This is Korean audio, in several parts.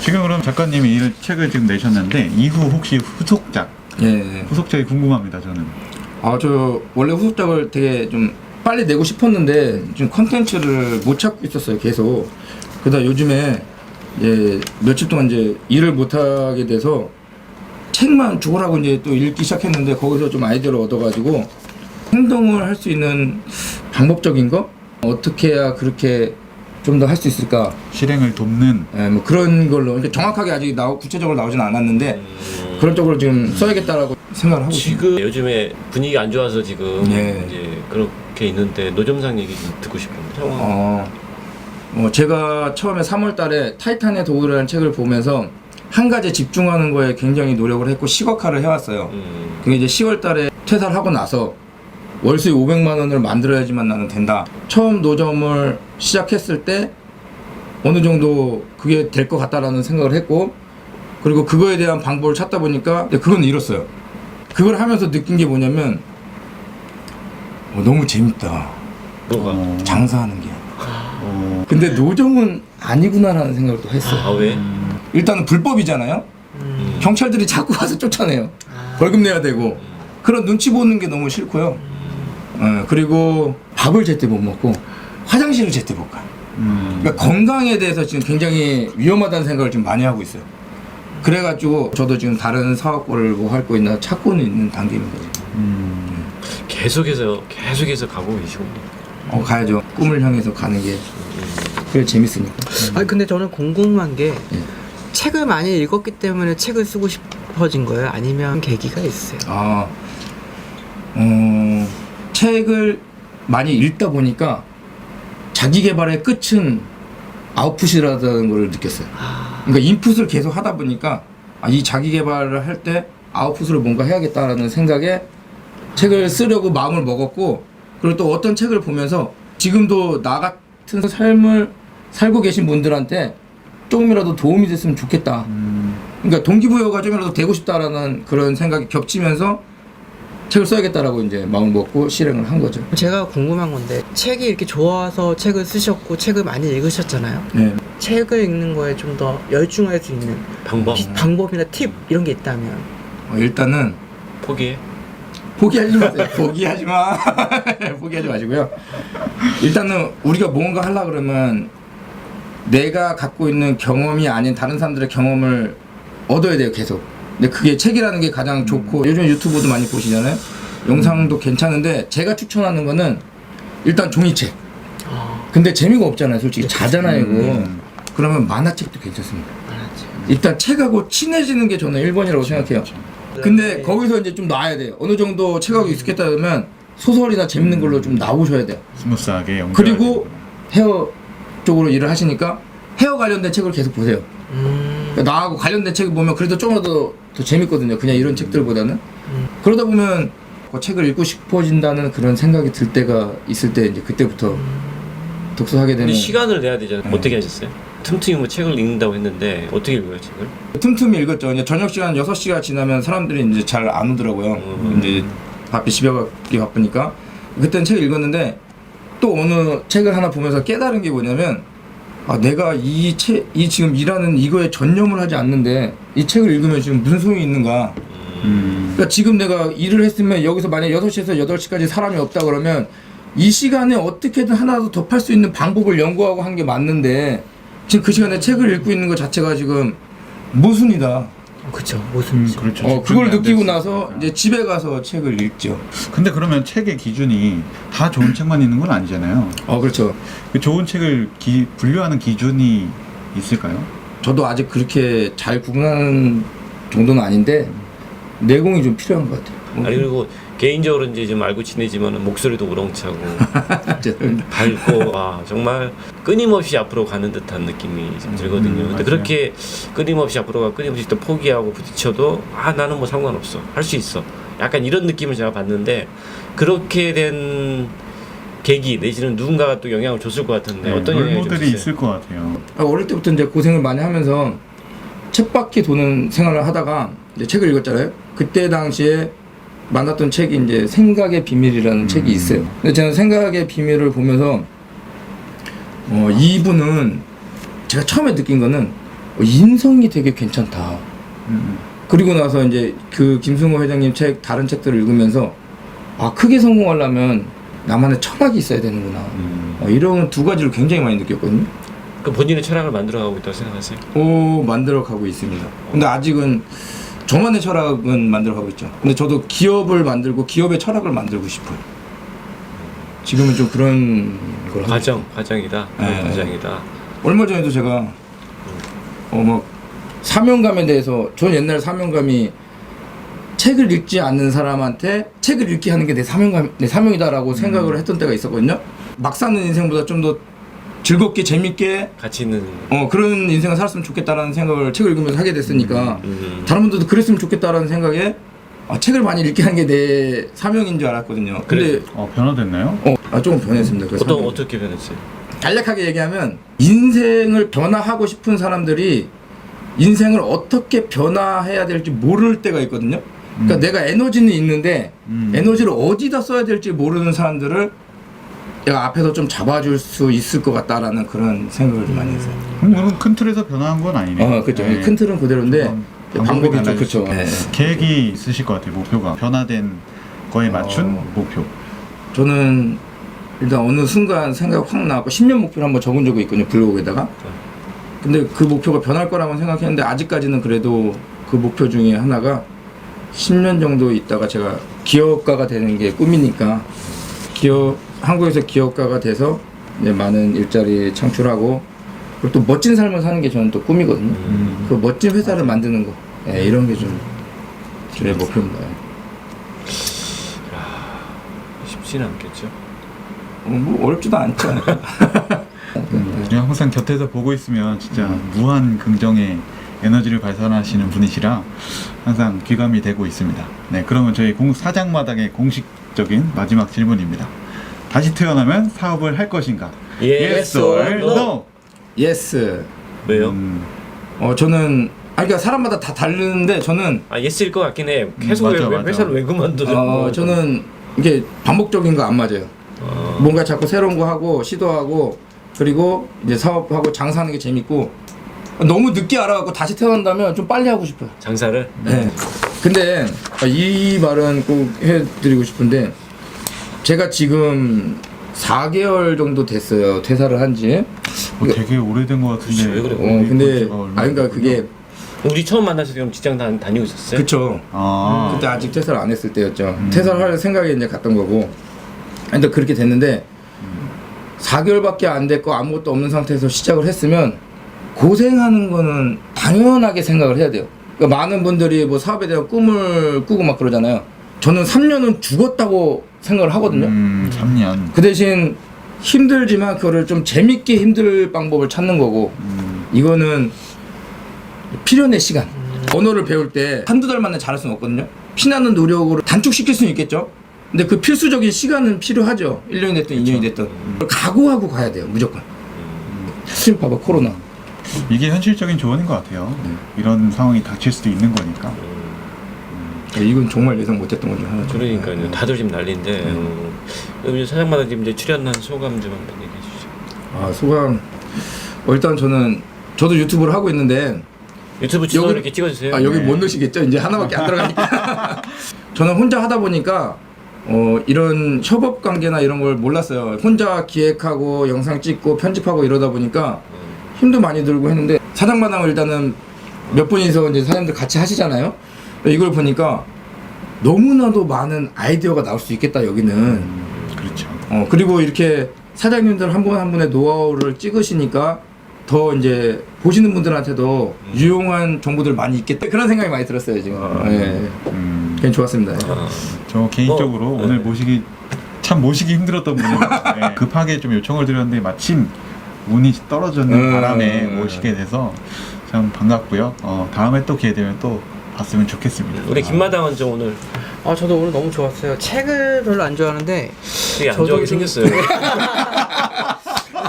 지금 그럼 작가님이 이 책을 지금 내셨는데 이후 혹시 후속작, 예. 후속작이 궁금합니다. 저는. 아, 저 원래 후속작을 되게 좀 빨리 내고 싶었는데 지금 컨텐츠를 못 찾고 있었어요, 계속. 그러다 요즘에 이제 며칠 동안 이제 일을 못 하게 돼서 책만 죽으라고 이제 또 읽기 시작했는데 거기서 좀 아이디어를 얻어가지고 행동을 할 수 있는 방법적인 거 어떻게 해야 그렇게 좀 더 할 수 있을까 실행을 돕는 예, 뭐 그런 걸로 그러니까 정확하게 아직 나오, 구체적으로 나오진 않았는데 그런 쪽으로 지금 써야겠다라고 생각을 하고 있습니다. 지금 요즘에 분위기 안 좋아서 지금 네. 이제 그렇게 있는데 노점상 얘기 좀 듣고 싶은데 상황. 어, 어, 제가 처음에 3월 달에 타이탄의 도구라는 책을 보면서 한 가지에 집중하는 거에 굉장히 노력을 했고 시각화를 해왔어요. 음, 그게 이제 10월 달에 퇴사를 하고 나서 월수입 500만 원을 만들어야지만 나는 된다. 처음 노점을 시작했을 때 어느 정도 그게 될 것 같다라는 생각을 했고 그리고 그거에 대한 방법을 찾다 보니까 그건 잃었어요. 그걸 하면서 느낀 게 뭐냐면 어, 너무 재밌다. 뭐가? 어, 장사하는 게. 어, 근데 노점은 아니구나라는 생각을 또 했어요. 아 왜? 음, 일단은 불법이잖아요. 음. 경찰들이 자꾸 와서 쫓아내요. 벌금 내야 되고 그런 눈치 보는 게 너무 싫고요. 어, 그리고 밥을 제때 못 먹고 화장실을 제때 못 가. 음, 그러니까 건강에 대해서 지금 굉장히 위험하다는 생각을 좀 많이 하고 있어요. 그래가지고 저도 지금 다른 사업을 뭐 할거 있나 찾고는 있는 단계입니다. 지금. 음, 계속해서 계속해서 가고 계시군요. 어, 가야죠. 꿈을 향해서 가는 게 그게 재밌으니까. 아니 근데 저는 궁금한 게 예. 책을 많이 읽었기 때문에 책을 쓰고 싶어진 거예요? 아니면 계기가 있어요? 아, 어, 책을 많이 읽다 보니까 자기 개발의 끝은 아웃풋이라는 걸 느꼈어요. 아, 그러니까 인풋을 계속 하다 보니까 아, 이 자기 개발을 할 때 아웃풋으로 뭔가 해야겠다라는 생각에 책을 쓰려고 마음을 먹었고 그리고 또 어떤 책을 보면서 지금도 나 같은 삶을 살고 계신 분들한테 조금이라도 도움이 됐으면 좋겠다. 음, 그러니까 동기부여가 좀이라도 되고 싶다라는 그런 생각이 겹치면서 책을 써야겠다라고 이제 마음을 먹고 실행을 한 거죠. 제가 궁금한 건데 책이 이렇게 좋아서 책을 쓰셨고 책을 많이 읽으셨잖아요. 네. 책을 읽는 거에 좀 더 열중할 수 있는 방법 비- 방법이나 팁 이런 게 있다면 어, 일단은 포기해. 포기하지 마세요. 포기하지 마. 포기하지 마시고요. 일단은 우리가 뭔가 하려 그러면 내가 갖고 있는 경험이 아닌 다른 사람들의 경험을 얻어야 돼요, 계속. 근데 그게 책이라는 게 가장 좋고 요즘 유튜브도 많이 보시잖아요. 영상도 괜찮은데 제가 추천하는 거는 일단 종이책. 아, 근데 재미가 없잖아요, 솔직히. 자잖아요, 이거. 음. 그러면 만화책도 괜찮습니다. 일단 책하고 친해지는 게 저는 1번이라고 생각해요. 근데 거기서 이제 좀 나와야 돼요. 어느 정도 책하고 익숙했다 그러면 소설이나 재밌는 걸로 좀 나오셔야 돼요. 스무스하게 연결. 그리고 헤어 쪽으로 일을 하시니까 헤어 관련된 책을 계속 보세요. 음, 그러니까 나하고 관련된 책을 보면 그래도 좀더 더 재밌거든요. 그냥 이런 책들보다는. 음. 그러다 보면 그 책을 읽고 싶어진다는 그런 생각이 들 때가 있을 때 이제 그때부터 독서하게 되는 근데 시간을 내야 되잖아요. 네. 어떻게 하셨어요? 틈틈이 뭐 책을 읽는다고 했는데 어떻게 읽어요 책을? 틈틈이 읽었죠. 이제 저녁 시간 6시가 지나면 사람들이 이제 잘 안 오더라고요. 음. 이제 바삐 집에 가기 바쁘니까. 그때는 책을 읽었는데 또 어느 책을 하나 보면서 깨달은 게 뭐냐면 아, 내가 이 책, 이 지금 일하는 이거에 전념을 하지 않는데 이 책을 읽으면 지금 무슨 소용이 있는가. 음, 그러니까 지금 내가 일을 했으면 여기서 만약 6시에서 8시까지 사람이 없다 그러면 이 시간에 어떻게든 하나라도 더팔수 있는 방법을 연구하고 한 게 맞는데 지금 그 시간에 책을 읽고 있는 것 자체가 지금 모순이다. 그쵸 음, 무슨 그렇죠. 어, 그걸 안 느끼고 됐으니까. 나서 이제 집에 가서 책을 읽죠. 근데 그러면 책의 기준이 다 좋은 책만 있는 건 아니잖아요. 어, 그렇죠. 그 좋은 책을 기, 분류하는 기준이 있을까요? 저도 아직 그렇게 잘 구분하는 정도는 아닌데 내공이 좀 필요한 것 같아요. 아니 그리고 개인적으로 이제 좀 알고 지내지만 목소리도 우렁차고 죄송합니다. 밝고 아 정말 끊임없이 앞으로 가는 듯한 느낌이 좀 들거든요. 음, 근데. 그렇게 끊임없이 앞으로 가 끊임없이 또 포기하고 부딪혀도 아 나는 뭐 상관없어 할 수 있어. 약간 이런 느낌을 제가 봤는데 그렇게 된 계기 내지는 누군가가 또 영향을 줬을 것 같은데 어떤 영향이 롤모델이 줬어요? 있을 것 같아요. 아, 어릴 때부터 이제 고생을 많이 하면서 책바퀴 도는 생활을 하다가 이제 책을 읽었잖아요. 그때 당시에 만났던 책이 이제 생각의 비밀이라는 음. 책이 있어요. 근데 저는 생각의 비밀을 보면서 어, 이분은 제가 처음에 느낀 거는 어, 인성이 되게 괜찮다. 음, 그리고 나서 이제 그 김승호 회장님 책 다른 책들을 읽으면서 아 크게 성공하려면 나만의 철학이 있어야 되는구나. 음. 어, 이런 두 가지를 굉장히 많이 느꼈거든요. 그 본인의 철학을 만들어가고 있다고 생각하세요? 오 만들어 가고 있습니다. 근데 아직은 저만의 철학은 만들어 가고 있죠. 근데 저도 기업을 만들고 기업의 철학을 만들고 싶어요. 지금은 좀 그런 걸 하고 과정, 과정이다. 네. 과정이다. 얼마 전에도 제가 어뭐 사명감에 대해서 전 옛날 사명감이 책을 읽지 않는 사람한테 책을 읽게 하는 게 내 사명감 내 사명이다라고 생각을 했던 때가 있었거든요. 막 사는 인생보다 좀 더 즐겁게 재밌게 같이 있는. 어 그런 인생을 살았으면 좋겠다라는 생각을 책을 읽으면서 하게 됐으니까 음. 다른 분들도 그랬으면 좋겠다라는 생각에 아, 책을 많이 읽게 하는 게내 사명인 줄 알았거든요. 근데 어, 변화됐나요? 어, 아, 조금 변했습니다. 그 어떤 사명이. 어떻게 변했어요? 간략하게 얘기하면 인생을 변화하고 싶은 사람들이 인생을 어떻게 변화해야 될지 모를 때가 있거든요. 그러니까 음. 내가 에너지는 있는데 음. 에너지를 어디다 써야 될지 모르는 사람들을 내가 앞에서 좀 잡아줄 수 있을 것 같다라는 그런 생각을 좀 많이 했어요. 그럼 큰 틀에서 변화한 건 아니네요. 어, 그렇죠. 네. 큰 틀은 그대로인데 방법이 좀 그렇죠. 수 있고. 계획이 있으실 것 같아요. 목표가 변화된 거에 맞춘 어. 목표. 저는 일단 어느 순간 생각 확 나고 10년 목표를 한번 적은 적이 있거든요 블로그에다가 근데 그 목표가 변할 거라고 생각했는데 아직까지는 그래도 그 목표 중에 하나가 10년 정도 있다가 제가 기업가가 되는 게 꿈이니까 기업 한국에서 기업가가 돼서 이제 많은 일자리 창출하고 그리고 또 멋진 삶을 사는 게 저는 또 꿈이거든요 음. 그 멋진 회사를 만드는 거 예, 이런 게 좀 제 목표입니다 쉽지는 않겠죠. 어, 뭐 어렵지도 않죠 그냥 항상 곁에서 보고 있으면 진짜 음. 무한 긍정의 에너지를 발산하시는 분이시라 항상 귀감이 되고 있습니다. 네, 그러면 저희 공, 사장마당의 공식적인 마지막 질문입니다. 다시 태어나면 사업을 할 것인가? Yes or no? 예스 왜요? 음, 어 저는 아 그러니까 사람마다 다 다르는데 저는 아 예스일 것 같긴 해. 계속 음, 왜, 맞아, 왜 맞아. 회사를 왜 그만두죠? 어 저는 이게 반복적인 거 안 맞아요. 어, 뭔가 자꾸 새로운 거 하고 시도하고 그리고 이제 사업하고 장사하는 게 재밌고 너무 늦게 알아갖고 다시 태어난다면 좀 빨리 하고 싶어요. 장사를 네. 근데 이 말은 꼭 해드리고 싶은데 제가 지금 4개월 정도 됐어요 퇴사를 한 지. 어, 되게 오래된 것 같은데. 그치, 왜 그래? 어 근데 아 그러니까 그게 우리 처음 만났을 때 그럼 직장 다, 다니고 있었어요? 그쵸. 아, 그때 아직 퇴사를 안 했을 때였죠. 음. 퇴사를 할 생각에 이제 갔던 거고. 근데 그렇게 됐는데 4개월밖에 안 됐고 아무것도 없는 상태에서 시작을 했으면 고생하는 거는 당연하게 생각을 해야 돼요. 그러니까 많은 분들이 뭐 사업에 대한 꿈을 꾸고 막 그러잖아요. 저는 3년은 죽었다고 생각을 하거든요. 음, 3년. 그 대신 힘들지만 그거를 좀 재밌게 힘들 방법을 찾는 거고 음, 이거는 필연의 시간. 언어를 배울 때 한두 달 만에 잘할 수는 없거든요. 피나는 노력으로 단축시킬 수는 있겠죠. 근데 그 필수적인 시간은 필요하죠. 1년이 됐든 2년이 됐든. 각오하고 가야 돼요. 무조건. 지금 봐봐 코로나. 이게 현실적인 조언인 것 같아요. 이런 상황이 닥칠 수도 있는 거니까. 이건 정말 예상 못했던 거죠. 하나. 그러니까요. 다들 지금 난리인데 음, 우리 사장마다 지금 이제 출연한 소감 좀 한번 얘기해 주시죠. 아 소감. 어, 일단 저는 저도 유튜브를 하고 있는데 유튜브 여기- 이렇게 찍어주세요. 아 여기 네. 못 넣으시겠죠? 이제 하나밖에 안 들어가니까. 저는 혼자 하다 보니까 어 이런 협업 관계나 이런 걸 몰랐어요. 혼자 기획하고 영상 찍고 편집하고 이러다 보니까 힘도 많이 들고 했는데 사장마당을 일단은 몇 분이서 이제 사장님들 같이 하시잖아요. 이걸 보니까 너무나도 많은 아이디어가 나올 수 있겠다 여기는. 음, 그렇죠. 어 그리고 이렇게 사장님들 한 분 한 분의 노하우를 찍으시니까 더 이제 보시는 분들한테도 유용한 정보들 많이 있겠다 그런 생각이 많이 들었어요 지금. 아. 예, 음, 그냥 좋았습니다. 아, 저 개인적으로 뭐, 오늘 네. 모시기 참 모시기 힘들었던 분이에요. 네, 급하게 좀 요청을 드렸는데 마침 운이 떨어졌는 음. 바람에 모시게 돼서 참 반갑고요. 어, 다음에 또 기회 되면 또 봤으면 좋겠습니다. 우리 김마당은 좀 오늘 아 저도 오늘 너무 좋았어요. 책을 별로 안 좋아하는데 되게 안 저도 좋아하게 좀- 생겼어요.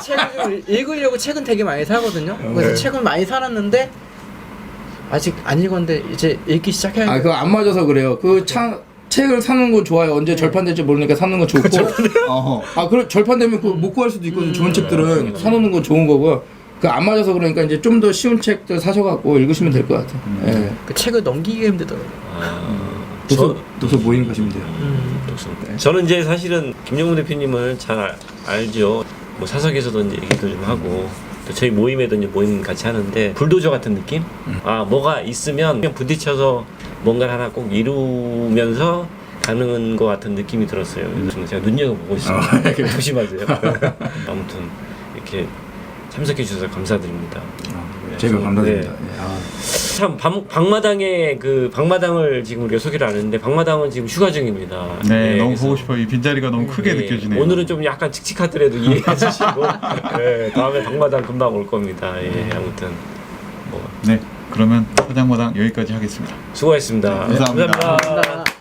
책을 좀 읽으려고 책은 되게 많이 사거든요. 그래서 네. 책은 많이 사놨는데 아직 안 읽었는데 이제 읽기 시작해야 아 그거 안 맞아서 그래요. 그 차, 책을 사는 거 좋아요. 언제 절판될지 모르니까 사는 거 좋고. 어허. 아 그럼 절판되면 그거 못 구할 수도 있거든 요. 좋은 음, 책들은 음. 사놓는 건 좋은 거고. 그 안 맞아서 그러니까 이제 좀 더 쉬운 책들 사셔갖고 읽으시면 될 것 같아요. 예. 그 책을 넘기기 힘들더라고요. 아, 도서 저- 도서 모임 가시면 돼요. 음. 좋습니다. 저는 이제 사실은 김용문 대표님을 잘 알- 알죠. 뭐 사석에서도 이제 얘기도 좀 하고 또 저희 모임에도 이제 모임 같이 하는데 불도저 같은 느낌? 아 뭐가 있으면 그냥 부딪혀서 뭔가를 하나 꼭 이루면서 가는 것 같은 느낌이 들었어요. 그래서 제가 눈여겨보고 있습니다. 조심하세요. 아무튼 이렇게 참석해 주셔서 감사드립니다. 제가 네. 감사드립니다. 예. 아, 참 방, 방마당에 그 방마당을 지금 우리가 소개를 안 했는데 방마당은 지금 휴가 중입니다. 네, 너무 그래서 보고 싶어요. 이 빈자리가 너무 크게 네, 느껴지네요. 오늘은 좀 약간 칙칙하더라도 이해해 주시고 네, 다음에 방마당 금방 올 겁니다. 예, 아무튼 뭐 네, 그러면 사장마당 여기까지 하겠습니다. 수고하셨습니다. 네, 감사합니다. 감사합니다. 감사합니다.